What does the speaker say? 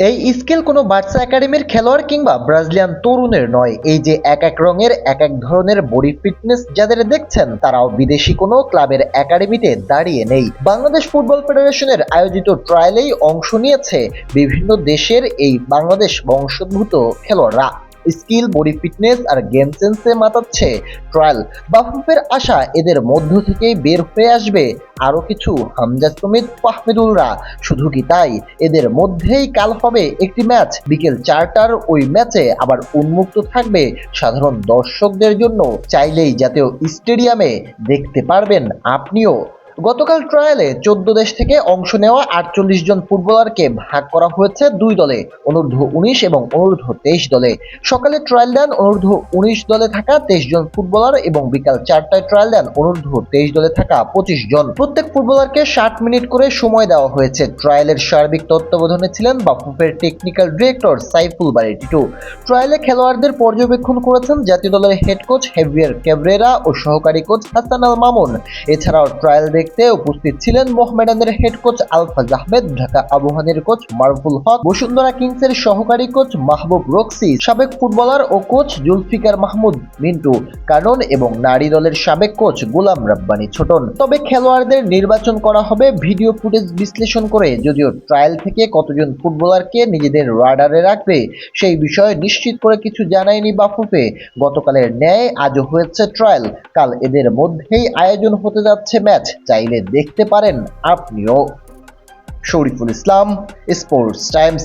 এই স্কেল কোনো বার্সা একাডেমির খেলোয়াড় কিংবা ব্রাজিলিয়ান তরুণের নয়। এই যে এক এক রঙের, এক এক ধরনের বডি ফিটনেস যাদের দেখছেন, তারাও বিদেশি কোনো ক্লাবের একাডেমিতে দাঁড়িয়ে নেই। বাংলাদেশ ফুটবল ফেডারেশনের আয়োজিত ট্রায়ালেই অংশ নিয়েছে বিভিন্ন দেশের এই বাংলাদেশ বংশোদ্ভূত খেলোয়াড়রা। স্কিল, বডি ফিটনেস আর গেম সেন্সে মাতাচ্ছে। ট্রায়াল বাফুফের আশা এদের মধ্য থেকেই বের হয়ে আসবে। আরও কিছু, হামজা সমিত, ফাহমিদুলরা। শুধু কি তাই? এদের মধ্যেই কাল হবে একটি ম্যাচ বিকেল চারটার ওই ম্যাচে আবার উন্মুক্ত থাকবে সাধারণ দর্শকদের জন্য। চাইলেই জাতীয় স্টেডিয়ামে দেখতে পারবেন আপনিও। গতকাল ট্রায়ালে চোদ্দ দেশ থেকে অংশ নেওয়া আটচল্লিশ জন ফুটবলারকে ভাগ করা হয়েছে দুই দলে, অনূর্ধ্ব উনিশ এবং অনূর্ধ্ব তেইশ দলে। সকালে ট্রায়াল দেন অনূর্ধ্ব উনিশ দলে থাকা তেইশ জন ফুটবলার এবং বিকাল চারটায় ট্রায়াল দেন অনূর্ধ্ব তেইশ দলে থাকা পঁচিশ জন। প্রত্যেক ফুটবলারকে ষাট মিনিট করে সময় দেওয়া হয়েছে। ট্রায়ালের সার্বিক তত্ত্বাবধানে ছিলেন বাফুফের টেকনিক্যাল ডিরেক্টর সাইফুল বারি টিটু। ট্রায়ালে খেলোয়াড়দের পর্যবেক্ষণ করেছেন জাতীয় দলের হেড কোচ হেভিয়ার ক্যাবরেরা ও সহকারী কোচ হাসান আল মামুন। এছাড়াও ট্রায়াল দেখতে উপস্থিত ছিলেন মোহামেডানের হেড কোচ আলফাজ আহমেদ, ঢাকা আবহানের কোচ মারফুল হক, বসুন্ধরা কিংসের সহকারী কোচ মাহবুব রক্সি, সাবেক ফুটবলার ও কোচ জুলফিকার মাহমুদ, মিন্টু কানন এবং নারী দলের সাবেক কোচ গোলাম রাব্বানি ছোটন। তবে খেলোয়াড়দের নির্বাচন করা হবে ভিডিও ফুটেজ বিশ্লেষণ করে, যদিও ট্রায়াল থেকে কতজন ফুটবলারকে নিজেদের রাডারে রাখবে সেই বিষয়ে নিশ্চিত করে কিছু জানায়নি বাফুফে। গতকালের ন্যায় আজও হয়েছে ট্রায়াল কাল এদের মধ্যেই আয়োজন হতে যাচ্ছে ম্যাচ চাইলে দেখতে পারেন। আপনিও শরীফুল ইসলাম স্পোর্টস টাইমস